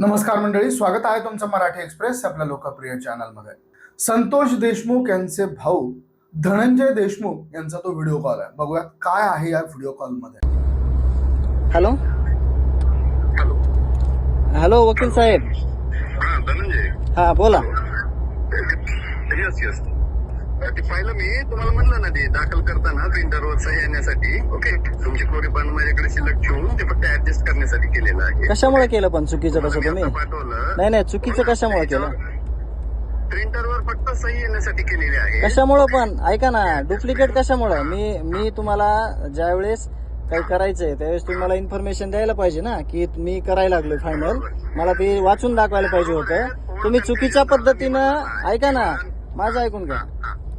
नमस्कार मंडळी स्वागत आहे तुमचं मराठी एक्सप्रेस आपल्या लोकप्रिय चॅनलमध्ये. संतोष देशमुख यांचे भाऊ धनंजय देशमुख यांचा तो व्हिडिओ कॉल आहे. बघूया काय आहे या व्हिडिओ कॉलमध्ये हॅलो हॅलो हॅलो वकील साहेब. हा धनंजय. हा बोला. येस येस ते पाहिलं मी तुम्हाला म्हणलं ना ते दाखल करताना प्रिंटरवर सही येण्यासाठी. ओके तुमची कोरी पण माझ्याकडे शिल्लक ठेवून ते फक्त ऍडजस्ट करण्यासाठी केलेलं आहे. कशामुळे केलं पण? चुकीचं मी तुम्ही पाठवलं. नाही नाही चुकीचं कशामुळे केलं? प्रिंटरवर फक्त सही येण्यासाठी केलेली आहे. कशामुळं पण? ऐका ना डुप्लिकेट कशामुळं? मी मी तुम्हाला ज्यावेळेस काही करायचंय त्यावेळेस तुम्ही मला इन्फॉर्मेशन द्यायला पाहिजे ना की मी करायला लागलोय फायनल मला ते वाचून दाखवायला पाहिजे होतं. तुम्ही चुकीच्या पद्धतीनं ऐका ना माझं ऐकून घ्या.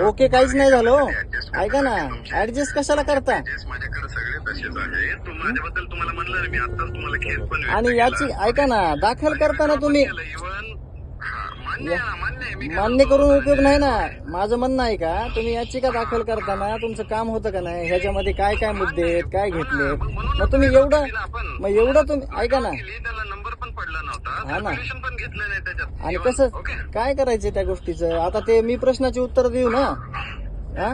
ओके काहीच नाही झालं हो. ऐका ना ऍडजस्ट कशाला करता? माझ्याकडे सगळे तसेच आहे तू माझ्याबद्दल तुम्हाला म्हणलं ना मी आताच तुम्हाला केस पण आणि याची ऐका ना दाखल करताना तुम्ही इव्हन मान्य आहे ना मान्य आहे मी काय मान्य करून उपयोग नाही ना. माझं म्हणणं आहे का तुम्ही याचिका दाखल करताना तुमचं काम होतं का नाही? ह्याच्यामध्ये काय काय मुद्दे आहेत काय घेतले मग तुम्ही एवढं मग एवढं तुम्ही ऐका ना. केली त्याला हा ना. Calculation पण घेतलं नाही त्याच्यात. आणि कसं? ओके काय करायचं त्या गोष्टीचं? आता ते मी प्रश्नाची उत्तर देऊ ना. हा?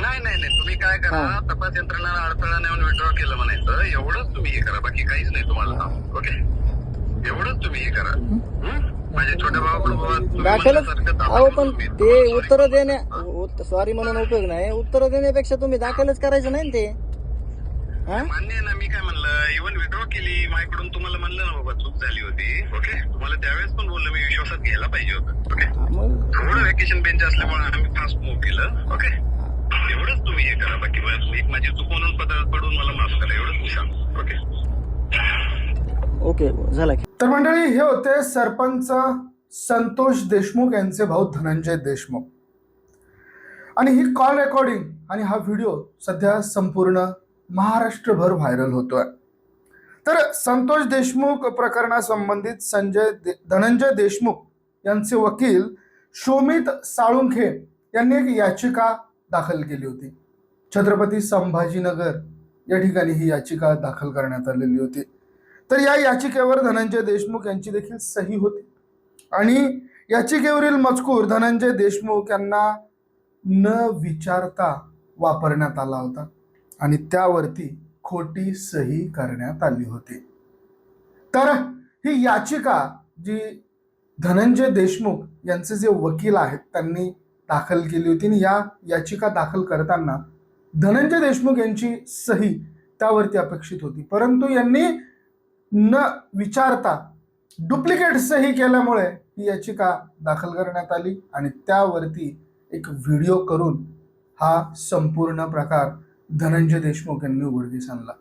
नाही नाही नाही. तुम्ही काय करा हा. तपास यंत्रणाला अडथळा नेऊन विड्रॉ केलं म्हणायचं. एवढंच तुम्ही हे करा. बाकी काहीच नाही तुम्हाला. ओके एवढंच तुम्ही हे करा. हं? माझ्या छोट्या भावाकडून बाबा तुम्ही दाखलच म्हणल्यासारखं अहो पण तुम्ही. ते उत्तर देण्या सॉरी म्हणून उपयोग नाही. उत्तर देण्यापेक्षा तुम्ही दाखलच करायचं नाही ना ते. मान्य आहे ना मी काय म्हणलं इव्हन विड्रॉ केली माझ्याकडून तुम्हाला म्हणलं ना बाबा चूक झाली होती ओके तुम्हाला त्यावेळेस पण बोललो मी विश्वासात घ्यायला पाहिजे होतं ओके थोडं व्हॅकेशन बेंच असल्यामुळे आम्ही फास्ट मूव्ह केलं ओके एवढंच तुम्ही हे करा बाकी एक माझी चूक म्हणून पदार्थ पडून मला माफ करा एवढंच मी सांगतो ओके ओके झाला. की तर मंडळी हे होते सरपंच संतोष देशमुख यांचे भाऊ धनंजय देशमुख. आणि ही कॉल रेकॉर्डिंग आणि हा व्हिडिओ सध्या संपूर्ण महाराष्ट्रभर व्हायरल होतोय. तर संतोष देशमुख प्रकरणासंबंधित संजय दे धनंजय देशमुख यांचे वकील शोमित साळुंखे यांनी एक याचिका दाखल केली होती. छत्रपती संभाजीनगर या ठिकाणी ही याचिका दाखल करण्यात आलेली होती. तर या याचिकेवर धनंजय देशमुख यांची देखील सही होती. आणि याचिकेवरील मजकूर धनंजय देशमुख यांना न विचारता वापरण्यात आला होता. आणि त्यावरती खोटी सही करण्यात आली होती. तर ही याचिका जी धनंजय देशमुख यांचे जे वकील आहेत त्यांनी दाखल केली होती. आणि या याचिका दाखल करताना धनंजय देशमुख यांची सही त्यावरती अपेक्षित होती. परंतु यांनी न विचारता डुप्लिकेट सही केल्यामुळे ही याचिका दाखल करण्यात आली. आणि त्यावरती एक व्हिडिओ करून हा संपूर्ण प्रकार धनंजय देशमुख यांनी उघडकीस आणला.